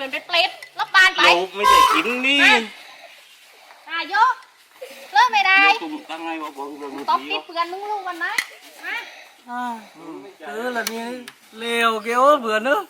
เป็นเป็นเปรตรับปานไปเรไม่ได้กินนี่อาะยกเลิกไม่ได้กูตั้งไงวะบอกกูเรื่องมึงตบติดเปือนมึงลูกมันนะฮะ À, tớ วเกี้ยวเปลื bữa nữa